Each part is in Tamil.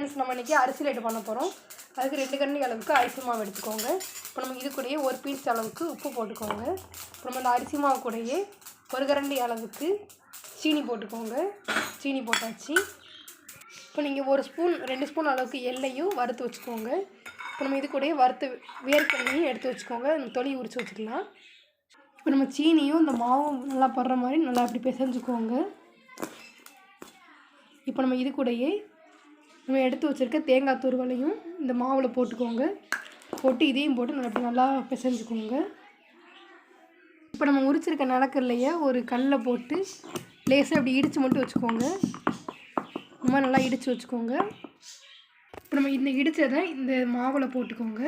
ஃப்ரெண்ட்ஸ் நம்ம இன்றைக்கி அரிசி லைட்டு பண்ண போகிறோம் அதுக்கு ரெண்டு கரண்டி அளவுக்கு அரிசி மாவு எடுத்துக்கோங்க. இப்போ நம்ம இது கூடயே ஒரு பீஸ் அளவுக்கு உப்பு போட்டுக்கோங்க. இப்போ நம்ம அந்த அரிசி மாவு கூடயே ஒரு கரண்டி அளவுக்கு சீனி போட்டுக்கோங்க. சீனி போட்டாச்சு. இப்போ நீங்கள் ஒரு ஸ்பூன் ரெண்டு ஸ்பூன் அளவுக்கு எள்ளையும் வறுத்து வச்சுக்கோங்க. இப்போ நம்ம இது கூடயே வறுத்து வேர்க்கடலையும் எடுத்து வச்சுக்கோங்க. தொலி உரித்து வச்சுக்கலாம். இப்போ நம்ம சீனியும் இந்த மாவும் நல்லா படுற மாதிரி நல்லா அப்படி பிசைஞ்சுக்கோங்க. இப்போ நம்ம இது கூடயே நம்ம எடுத்து வச்சுருக்க தேங்காய் துருவலையும் இந்த மாவில் போட்டுக்கோங்க. போட்டு இதையும் போட்டு நல்லா அப்படி நல்லா பிசைஞ்சுக்கோங்க. இப்போ நம்ம உரிச்சிருக்க நிலக்கடலைய ஒரு கல்லில் போட்டு லேசாக அப்படி இடித்து மட்டும் வச்சுக்கோங்க. ரொம்ப நல்லா இடித்து வச்சுக்கோங்க. இப்போ நம்ம இந்த இடித்ததை இந்த மாவில் போட்டுக்கோங்க.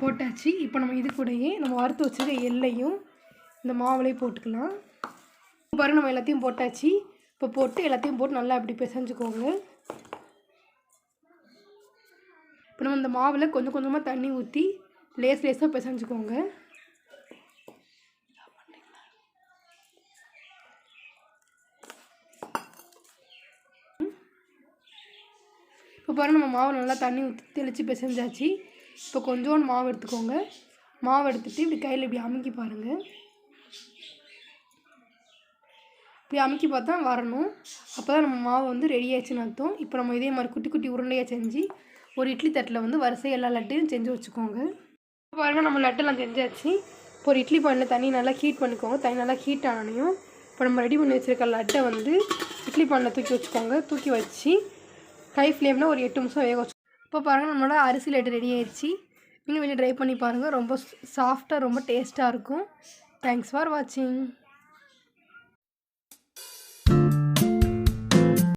போட்டாச்சு. இப்போ நம்ம இது கூடயே நம்ம வறுத்து வச்சுருக்க எல்லையும் இந்த மாவுலேயே போட்டுக்கலாம். பாருங்க நம்ம எல்லாத்தையும் போட்டாச்சு. இப்போ போட்டு எல்லாத்தையும் போட்டு நல்லா இப்படி பிசைஞ்சுக்கோங்க. இப்போ நம்ம இந்த மாவில் கொஞ்சம் கொஞ்சமாக தண்ணி ஊற்றி லேஸ் லேஸாக பிசைஞ்சுக்கோங்க. இப்போ பாருங்க நம்ம மாவு நல்லா தண்ணி ஊற்றி தெளித்து பிசைஞ்சாச்சு. இப்போ கொஞ்சோண்டு மாவு எடுத்துக்கோங்க. மாவு எடுத்துகிட்டு இப்படி கையில் இப்படி அமுக்கி பாருங்கள் இப்படி அமுக்கி பார்த்தா வரணும் அப்போ தான் நம்ம மாவு வந்து ரெடி ஆயிடுச்சுன்னு அர்த்தம். இப்போ நம்ம இதே மாதிரி குட்டி குட்டி உருண்டையாக செஞ்சு ஒரு இட்லி தட்டில் வந்து வரிசை எல்லா லட்டையும் செஞ்சு வச்சுக்கோங்க. இப்போ பாருங்கள் நம்ம லட்டெல்லாம் செஞ்சாச்சு. இப்போ ஒரு இட்லி பானில் தண்ணி நல்லா ஹீட் பண்ணிக்கோங்க. தண்ணி நல்லா ஹீட் ஆனனையும் இப்போ நம்ம ரெடி பண்ணி வச்சுருக்க லட்டை வந்து இட்லி பானில் தூக்கி வச்சுக்கோங்க. தூக்கி வச்சு ஹை ஃப்ளேமில் ஒரு எட்டு நிமிஷம் வேக வச்சு இப்போ பாருங்கள் நம்மளோட அரிசி லட்டு ரெடி ஆயிடுச்சு நீங்கள் வெளியே ட்ரை பண்ணி பாருங்கள் ரொம்ப சாஃப்டாக ரொம்ப டேஸ்ட்டாக இருக்கும். தேங்க்ஸ் ஃபார் வாட்சிங்